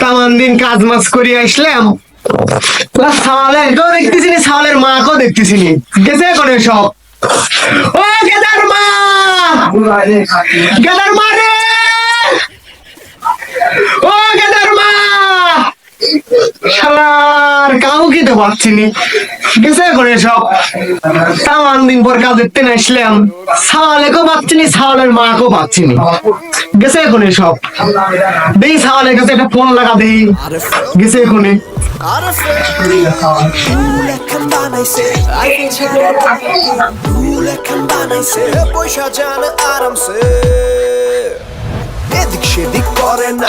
তামান দিন কাজ মাস করে আসলাম। সাওয়ালের দেখতেছি সাওয়ালের মাকেও দেখতেছি গেছে এখন সব ও, গেদার মা! গেদার মা রে! ও, গেদার মা! শালার কাউকে তো পাচ্ছি নি গেছে করে সব। তামান দিন পর কাজ দেখতে না আসলাম। সাওয়ালেকেও পাচ্ছি নি সাওয়ালের মাকেও পাচ্ছি নি গেছে এখন সব। দেই সাওয়ালের কাছে একটা ফোন লাগা দেই। গেছে বানাইছে পয়সা জান আরামসে এদিক সেদিক করে। না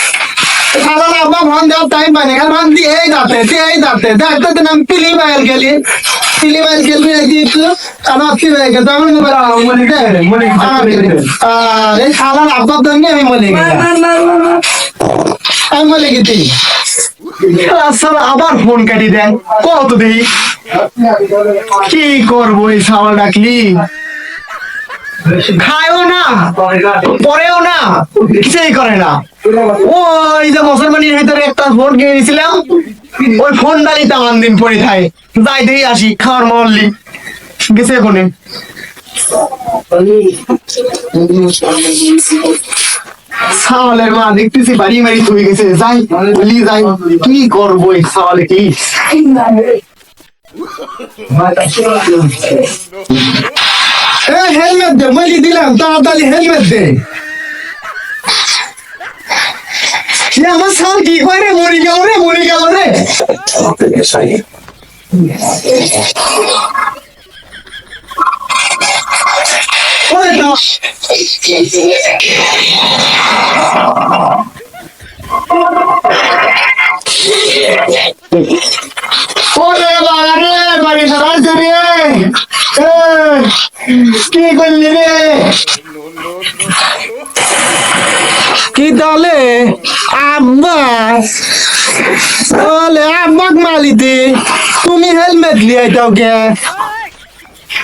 শালা লাগবে ফোন দেওয়ার টাইম পাইনি। খালি ফোন দিয়ে এই যাতে এই যাতে দেখতে দিলাম পিলি বাইল গেলি। পিলি বাইল গেলি আমার কি হয়ে গেছে। আমি মনে আর এই আব্বার জন্য আমি মনে গেলাম আমি গেছি আসলে আবার ফোন কাটি দেন। কত দেখি কি করব এই সাওয়াল ডাকলি? খায়ও না, পরেও না, কিছুই করে না। ওই যে মুসলমানের ভিতরে একটা ফোন কিনে দিয়েছিলাম, ওই ফোন ডালি তামান দিন পরে থাকে। যাই দেখি আসি, খাওয়ার মহল্লি গেছে কোনে? সাওয়ালের মা দেখতেছি, বাড়ি মারি তুই গেছে। যাই, বলি যাই, কি করব এই সাওয়ালে কি? হেলমেট দে বলি দিলাম তাড়াতাড়ি হেলমেট দে এ আমার সাল কি হয় রে মরি গেল রে মরি গেল রে ওরে না ওরে বাবা রে বাড়ি সরাইছে রে এ, কি করলি রে? কি দলে আব্বা। তাহলে আব্বাক মালিতে তুমি হেলমেট লিয়ে যাও কে